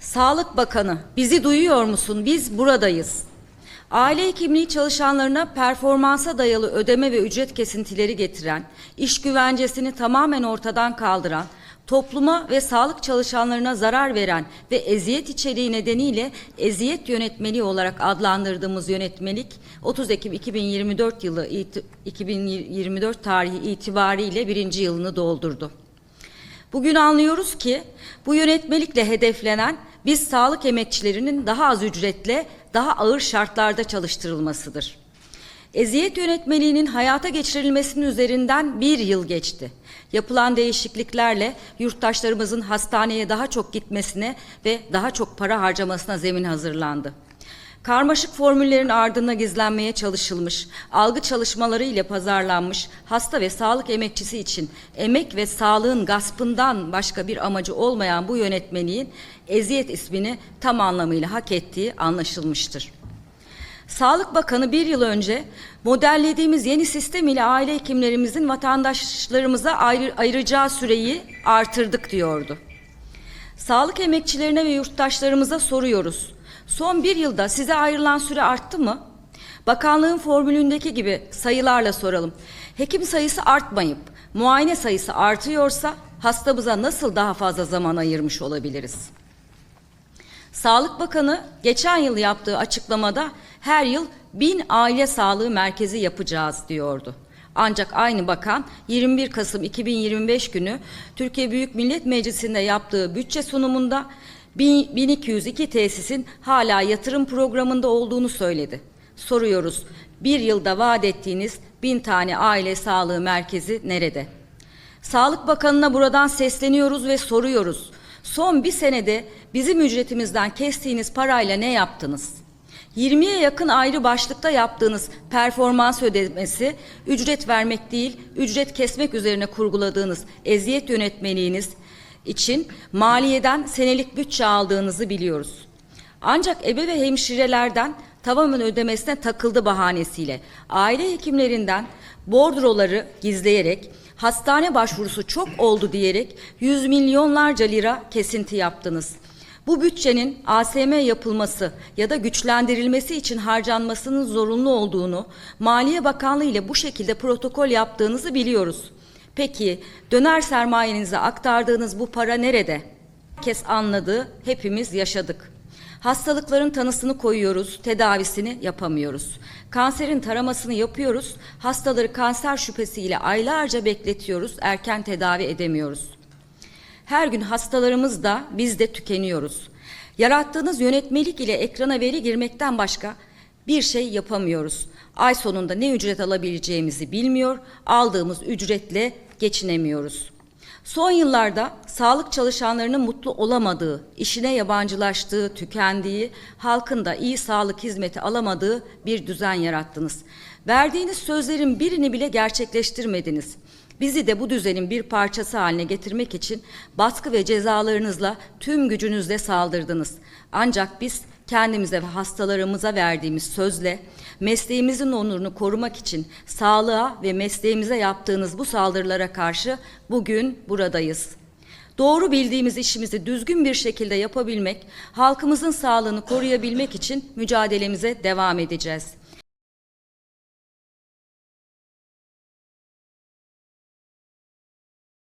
Sağlık Bakanı, bizi duyuyor musun? Biz buradayız. Aile hekimliği çalışanlarına performansa dayalı ödeme ve ücret kesintileri getiren, iş güvencesini tamamen ortadan kaldıran, topluma ve sağlık çalışanlarına zarar veren ve eziyet içeriği nedeniyle eziyet yönetmeliği olarak adlandırdığımız yönetmelik 30 Ekim 2024 yılı iti- 2024 tarihi itibariyle birinci yılını doldurdu. Bugün anlıyoruz ki bu yönetmelikle hedeflenen biz sağlık emekçilerinin daha az ücretle daha ağır şartlarda çalıştırılmasıdır. Eziyet yönetmeliğinin hayata geçirilmesinin üzerinden bir yıl geçti. Yapılan değişikliklerle yurttaşlarımızın hastaneye daha çok gitmesine ve daha çok para harcamasına zemin hazırlandı. Karmaşık formüllerin ardına gizlenmeye çalışılmış, algı çalışmaları ile pazarlanmış hasta ve sağlık emekçisi için emek ve sağlığın gaspından başka bir amacı olmayan bu yönetmeliğin eziyet ismini tam anlamıyla hak ettiği anlaşılmıştır. Sağlık Bakanı bir yıl önce modellediğimiz yeni sistem ile aile hekimlerimizin vatandaşlarımıza ayrı, ayıracağı süreyi artırdık diyordu. Sağlık emekçilerine ve yurttaşlarımıza soruyoruz. Son bir yılda size ayrılan süre arttı mı? Bakanlığın formülündeki gibi sayılarla soralım. Hekim sayısı artmayıp muayene sayısı artıyorsa hastamıza nasıl daha fazla zaman ayırmış olabiliriz? Sağlık Bakanı geçen yıl yaptığı açıklamada her yıl bin aile sağlığı merkezi yapacağız diyordu. Ancak aynı bakan 21 Kasım 2025 günü Türkiye Büyük Millet Meclisi'nde yaptığı bütçe sunumunda 1202 tesisin hala yatırım programında olduğunu söyledi. Soruyoruz bir yılda vaat ettiğiniz bin tane aile sağlığı merkezi nerede? Sağlık Bakanı'na buradan sesleniyoruz ve soruyoruz. Son bir senede bizim ücretimizden kestiğiniz parayla ne yaptınız? 20'ye yakın ayrı başlıkta yaptığınız performans ödemesi, ücret vermek değil, ücret kesmek üzerine kurguladığınız eziyet yönetmeliğiniz için maliyeden senelik bütçe aldığınızı biliyoruz. Ancak ebe ve hemşirelerden tamamen ödemesine takıldı bahanesiyle aile hekimlerinden bordroları gizleyerek hastane başvurusu çok oldu diyerek yüz milyonlarca lira kesinti yaptınız. Bu bütçenin ASM yapılması ya da güçlendirilmesi için harcanmasının zorunlu olduğunu Maliye Bakanlığı ile bu şekilde protokol yaptığınızı biliyoruz. Peki döner sermayenize aktardığınız bu para nerede? Herkes anladı, hepimiz yaşadık. Hastalıkların tanısını koyuyoruz, tedavisini yapamıyoruz. Kanserin taramasını yapıyoruz, hastaları kanser şüphesiyle aylarca bekletiyoruz, erken tedavi edemiyoruz. Her gün hastalarımız da biz de tükeniyoruz. Yarattığınız yönetmelik ile ekrana veri girmekten başka bir şey yapamıyoruz. Ay sonunda ne ücret alabileceğimizi bilmiyor, aldığımız ücretle geçinemiyoruz. Son yıllarda sağlık çalışanlarının mutlu olamadığı, işine yabancılaştığı, tükendiği, halkın da iyi sağlık hizmeti alamadığı bir düzen yarattınız. Verdiğiniz sözlerin birini bile gerçekleştirmediniz. Bizi de bu düzenin bir parçası haline getirmek için baskı ve cezalarınızla tüm gücünüzle saldırdınız. Ancak biz kendimize ve hastalarımıza verdiğimiz sözle mesleğimizin onurunu korumak için sağlığa ve mesleğimize yaptığınız bu saldırılara karşı bugün buradayız. Doğru bildiğimiz işimizi düzgün bir şekilde yapabilmek, halkımızın sağlığını koruyabilmek için mücadelemize devam edeceğiz.